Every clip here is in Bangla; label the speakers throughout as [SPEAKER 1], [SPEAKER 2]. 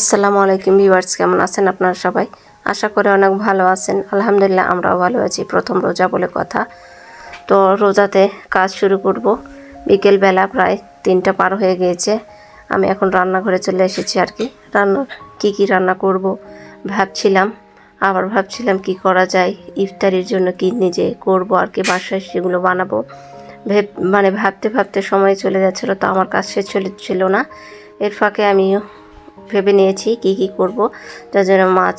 [SPEAKER 1] আসসালামু আলাইকুম ভিউয়ার্স, কেমন আছেন আপনারা সবাই? আশা করি অনেক ভালো আছেন। আলহামদুলিল্লাহ আমরাও ভালো আছি। প্রথম রোজা বলে কথা। তো রোজাতে কাজ শুরু করব। বিকেলবেলা প্রায় তিনটা পার হয়ে গিয়েছে। আমি এখন রান্নাঘরে চলে এসেছি আর কি। রান্না, কি কি রান্না করব ভাবছিলাম। আবার ভাবছিলাম কি করা যায়, ইফতারির জন্য কি নিজে করব আর কি, বাসায় সেগুলো বানাবো। ভেব মানে ভাবতে ভাবতে সময় চলে যাচ্ছিল, তো আমার কাজ শেষ ছিল না। এর ফাঁকে আমিও ভেবে নিয়েছি কি কি করব। যার জন্য মাছ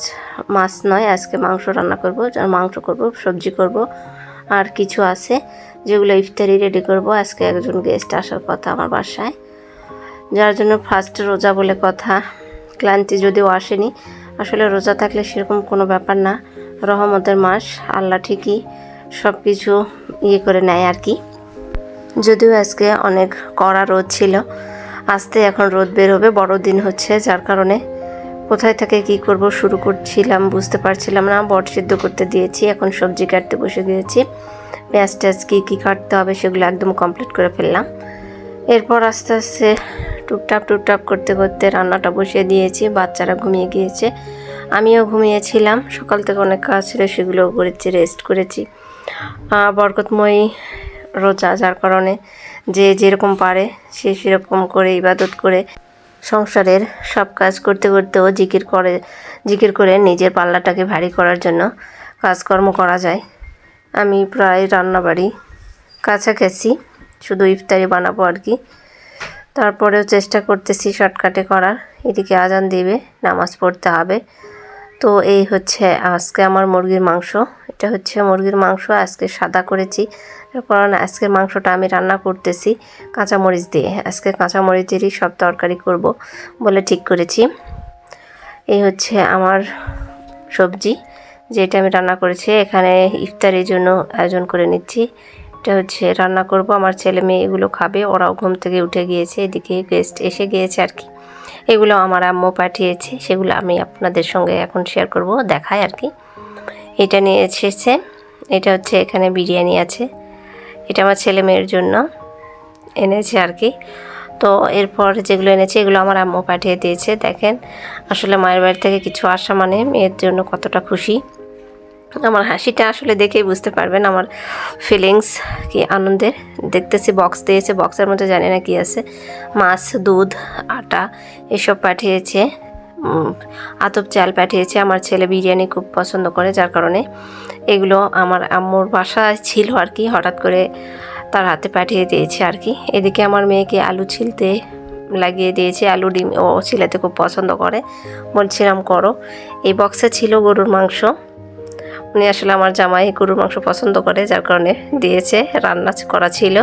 [SPEAKER 1] মাছ নয়, আজকে মাংস রান্না করব মাংস করব, সবজি করব, আর কিছু আছে যেগুলো ইফতারি রেডি করব। আজকে একজন গেস্ট আসার কথা আমার বাসায়। যার জন্য ফার্স্ট রোজা বলে কথা। ক্লান্তি যদিও আসেনি, আসলে রোজা থাকলে সেরকম কোনো ব্যাপার না। রহমতের মাস, আল্লাহ ঠিকই সব কিছু ইয়ে করে নেয় আর কি। যদিও আজকে অনেক কড়া রোদ ছিল আস্তে এখন রোদ বের হবে, বড় দিন হচ্ছে, যার কারণে কোথায় থেকে কি করব শুরু করছিলাম, বুঝতে পারছিলাম না। বট সিদ্ধ করতে দিয়েছি, এখন সবজি কাটতে বসে গিয়েছি। পেঁয়াজ টেয়াজ কী কী কাটতে হবে সেগুলো একদম কমপ্লিট করে ফেললাম। এরপর আস্তে আস্তে টুকটাপ টুকটাপ করতে করতে রান্নাটা বসিয়ে দিয়েছি, বাচ্চারা ঘুমিয়ে গিয়েছে। আমিও ঘুমিয়েছিলাম, সকাল থেকে অনেক কাজ ছিল, সেগুলো করেছি রেস্ট করেছি। বরকতময়ী রোজা, যার কারণে যে যেরকম পারে, সে সেরকম করে ইবাদত করে সংসারের সব কাজ করতে করতেও জিকির করে জিকির করে নিজের পাল্লাটাকে ভারী করার জন্য কাজকর্ম করা যায়। আমি প্রায় রান্নাবাড়ি কাছাকাছি, শুধু ইফতারি বানাবো আর কি। তারপরেও চেষ্টা করতেছি শর্টকাটে করার। এদিকে আজান দিবে, নামাজ পড়তে হবে। তো এই হচ্ছে আজকে আমার মুরগির মাংস। এটা হচ্ছে মুরগির মাংস, আজকে সাদা করেছি। কারণ আজকের মাংসটা আমি রান্না করতেছি কাঁচামরিচ দিয়ে। আজকে কাঁচামরিচেরই সব তরকারি করব বলে ঠিক করেছি। এই হচ্ছে আমার সবজি, যেটা আমি রান্না করেছি। এখানে ইফতারের জন্য আয়োজন করে নিচ্ছি। এটা হচ্ছে রান্না করব। আমার ছেলে মেয়ে এগুলো খাবে, ওরাও ঘুম থেকে উঠে গিয়েছে, এদিকে গেস্ট এসে গিয়েছে আর কি। এগুলো আমার আম্মু পাঠিয়েছে, সেগুলো আমি আপনাদের সঙ্গে এখন শেয়ার করব, দেখায় আর কি। এটা নিয়ে এসেছে। এটা হচ্ছে এখানে বিরিয়ানি আছে। এটা আমার ছেলে মেয়ের জন্য এনেছে আর কি। তো এরপর যেগুলো এনেছে, এগুলো আমার আম্মু পাঠিয়ে দিয়েছে। দেখেন, আসলে মায়ের বাড়ি থেকে কিছু আসা মানে মেয়ের জন্য কতটা খুশি। আমার হাসিটা আসলে দেখেই বুঝতে পারবেন, আমার ফিলিংস কি আনন্দের। দেখতেছি বক্স দিয়েছে বক্সের মধ্যে জানি না কি আছে। মাছ, দুধ, আটা, এসব পাঠিয়েছে। আতপ চাল পাঠিয়েছে। আমার ছেলে বিরিয়ানি খুব পছন্দ করে, যার কারণে এগুলো আমার আম্মুর বাসায় ছিল আর কি, হঠাৎ করে তার হাতে পাঠিয়ে দিয়েছে আর কি। এদিকে আমার মেয়েকে আলু ছিলতে লাগিয়ে দিয়েছে, আলু ডিম ও ছিলাতে খুব পছন্দ করে। বলছিলাম, করো। এই বক্সে ছিল গরুর মাংস। উনি আসলে আমার জামাই, গরুর মাংস পছন্দ করে, যার কারণে দিয়েছে, রান্না করা ছিল।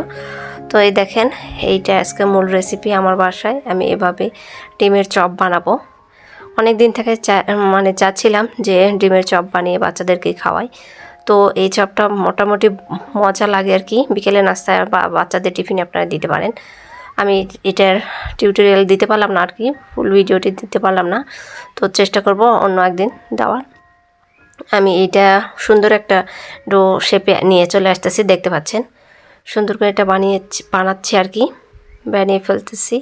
[SPEAKER 1] তো এই দেখেন, এইটা আজকে মূল রেসিপি আমার বাসায়। আমি এভাবে ডিমের চপ বানাবো। অনেক দিন থেকে মানে চাচ্ছিলাম যে ডিমের চপ বানিয়ে বাচ্চাদেরকে খাওয়াই। তো এই চপটা মোটামুটি মজা লাগে আর কি। বিকেলে নাস্তায় বা বাচ্চাদের টিফিনে আপনারা দিতে পারেন। আমি এটার টিউটোরিয়াল দিতে পারলাম না আর কি, ফুল ভিডিওটি দিতে পারলাম না। তো চেষ্টা করব অন্য একদিন দেওয়ার। আমি এইটা সুন্দর একটা ডো শেপে নিয়ে চলে আসতেছি, দেখতে পাচ্ছেন। সুন্দর করে এটা বানিয়ে বানাচ্ছি আর কি, বানিয়ে ফেলতেছি।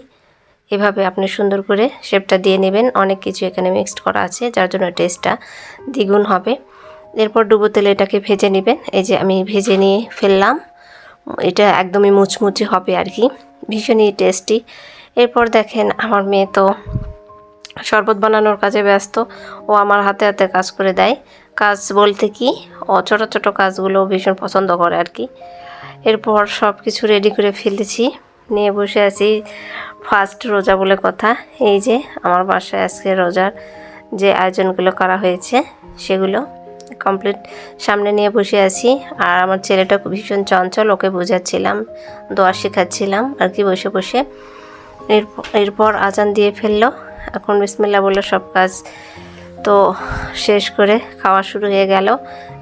[SPEAKER 1] এভাবে আপনি সুন্দর করে শেপটা দিয়ে নেবেন। অনেক কিছু এখানে মিক্সড করা আছে, যার জন্য টেস্টটা দ্বিগুণ হবে। এরপর ডুবো তেলে এটাকে ভেজে নেবেন। এই যে আমি ভেজে নিয়ে ফেললাম। এটা একদমই মুচমুচে হবে আর কি। ভীষণই টেস্টি এরপর দেখেন, আমার মেয়ে তো শরবত বানানোর কাজে ব্যস্ত। ও আমার হাতে হাতে কাজ করে দেয়। কাজ বলতে কি, ও ছোটো ছোটো কাজগুলো ভীষণ পছন্দ করে আর কি। এরপর সব কিছু রেডি করে ফেলেছি। নিয়ে বসে আছি। ফার্স্ট রোজা বলে কথা। এই যে আমার বাসায় আজকে রোজার যে আয়োজনগুলো করা হয়েছে, সেগুলো কমপ্লিট সামনে নিয়ে বসে আছি। আর আমার ছেলেটা ভীষণ চঞ্চল, ওকে বোঝাচ্ছিলাম, দোয়া শেখাচ্ছিলাম, আর কি বসে বসে। এরপর আজান দিয়ে ফেলল। এখন বিসমিল্লা বলল, সব কাজ তো শেষ করে খাওয়া শুরু হয়ে গেল।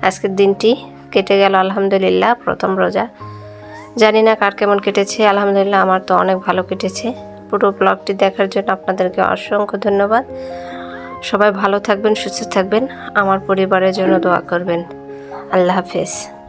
[SPEAKER 1] আজকের দিনটি কেটে গেল, আলহামদুলিল্লাহ, প্রথম রোজা। জানি না কার কেমন কেটেছে, আলহামদুলিল্লাহ আমার তো অনেক ভালো কেটেছে। পুরো ব্লগটি দেখার জন্য আপনাদেরকে অসংখ্য ধন্যবাদ। সবাই ভালো থাকবেন, সুস্থ থাকবেন। আমার পরিবারের জন্য দোয়া করবেন। আল্লাহ হাফেজ।